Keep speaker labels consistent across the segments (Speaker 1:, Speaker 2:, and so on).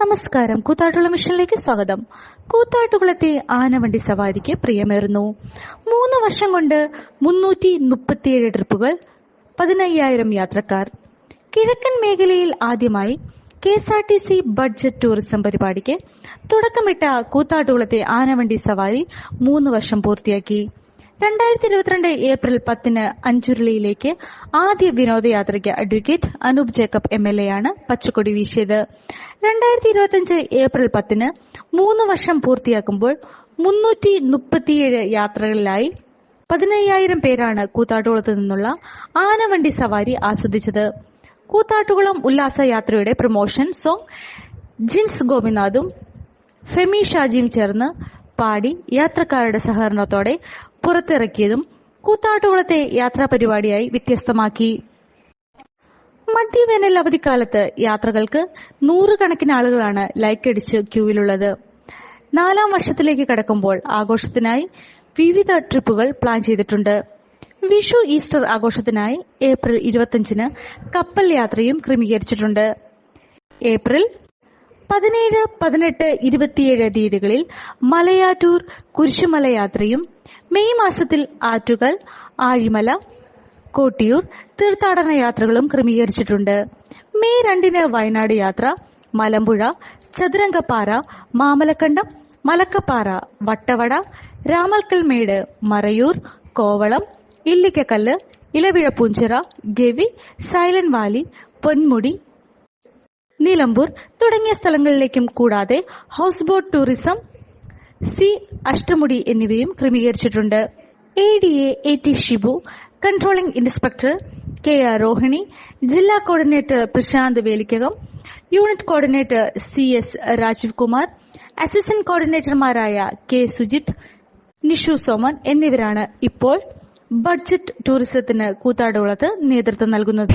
Speaker 1: നമസ്കാരം. കൂത്താട്ടുള്ള മിഷനിലേക്ക് സ്വാഗതം. കൂത്താട്ടുകുളത്തെ ആനവണ്ടി സവാരിക്ക് പ്രിയമേറുന്നു. മൂന്ന് വർഷം കൊണ്ട് മുന്നൂറ്റി മുപ്പത്തിയേഴ് ട്രിപ്പുകൾ പതിനയ്യായിരം യാത്രക്കാർ. കിഴക്കൻ മേഖലയിൽ ആദ്യമായി K S R T C budget tourism പരിപാടിക്ക് തുടക്കമിട്ട കൂത്താട്ടുകുളത്തെ ആനവണ്ടി സവാരി മൂന്ന് വർഷം പൂർത്തിയാക്കി. രണ്ടായിരത്തി ഇരുപത്തിരണ്ട് ഏപ്രിൽ പത്തിന് അഞ്ചുരുളിയിലേക്ക് ആദ്യ വിനോദയാത്രയ്ക്ക് advocate Anoop Jacob M L A ആണ് പച്ചക്കൊടി വീശിയത്. രണ്ടായിരത്തി ഇരുപത്തിയഞ്ച് ഏപ്രിൽ പത്തിന് മൂന്ന് വർഷം പൂർത്തിയാക്കുമ്പോൾ മുന്നൂറ്റി മുപ്പത്തിയേഴ് യാത്രകളിലായി പതിനയ്യായിരം പേരാണ് കൂത്താട്ടുകുളത്ത് നിന്നുള്ള ആനവണ്ടി സവാരി ആസ്വദിച്ചത്. കൂത്താട്ടുകുളം ഉല്ലാസയാത്രയുടെ പ്രൊമോഷൻ സോങ് ജിൻസ് ഗോപിനാഥും ഫെമി ഷാജിയും ചേർന്ന് പാടി യാത്രക്കാരുടെ സഹകരണത്തോടെ പുറത്തിറക്കിയതും കൂത്താട്ടുകുളത്തെ യാത്രാ പരിപാടിയായി വ്യത്യസ്തമാക്കി. മധ്യവേനൽ അവധിക്കാലത്ത് യാത്രകൾക്ക് നൂറുകണക്കിന് ആളുകളാണ് ലൈക്കടിച്ച് ക്യൂവിലുള്ളത്. നാലാം വർഷത്തിലേക്ക് കടക്കുമ്പോൾ ആഘോഷത്തിനായി വിവിധ ട്രിപ്പുകൾ പ്ലാൻ ചെയ്തിട്ടുണ്ട്. വിഷു ഈസ്റ്റർ ആഘോഷത്തിനായി ഏപ്രിൽ ഇരുപത്തിയഞ്ചിന് കപ്പൽ യാത്രയും ക്രമീകരിച്ചിട്ടുണ്ട്. ഏപ്രിൽ പതിനേഴ് പതിനെട്ട് ഇരുപത്തിയേഴ് തീയതികളിൽ മലയാറ്റൂർ കുരിശുമല യാത്രയും മെയ് മാസത്തിൽ ആറ്റുകൾ ആഴിമല കോട്ടിയൂർ തീർത്ഥാടന യാത്രകളും ക്രമീകരിച്ചിട്ടുണ്ട്. മെയ് രണ്ടിന് വയനാട് യാത്ര മലമ്പുഴ ചതുരംഗപ്പാറ മാമലക്കണ്ടം മലക്കപ്പാറ വട്ടവട രാമൽക്കൽമേട് മറയൂർ കോവളം ഇല്ലിക്കക്കല്ല് ഇലവിഴപ്പൂഞ്ചിറ ഗവി സൈലന്റ് വാലി പൊന്മുടി നിലമ്പൂർ തുടങ്ങിയ സ്ഥലങ്ങളിലേക്കും കൂടാതെ house boat tourism C Ashtamudi എന്നിവയും ക്രമീകരിച്ചിട്ടുണ്ട്. A D A A T Shibu controlling inspector K R Rohini ജില്ലാ coordinator Prashanth Velikkakam unit coordinator C S Rajeev Kumar assistant കോർഡിനേറ്റർമാരായ K Sujith Nishu Soman എന്നിവരാണ് ഇപ്പോൾ ബഡ്ജറ്റ് ടൂറിസത്തിന് കൂത്താടുകുളത്ത് നേതൃത്വം നൽകുന്നത്.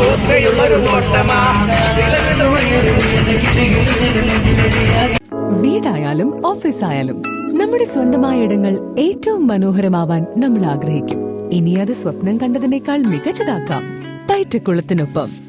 Speaker 2: നോട്ടയുള്ളൊരു നോട്ടമാ
Speaker 3: വീടായാലും ഓഫീസായാലും നമ്മുടെ സ്വന്തമായ ഇടങ്ങൾ ഏറ്റവും മനോഹരമാവാൻ നമ്മൾ ആഗ്രഹിക്കും. ഇനി അത് സ്വപ്നം കണ്ടതിനേക്കാൾ മികച്ചതാക്കാം. പയറ്റക്കുളത്തിനൊപ്പം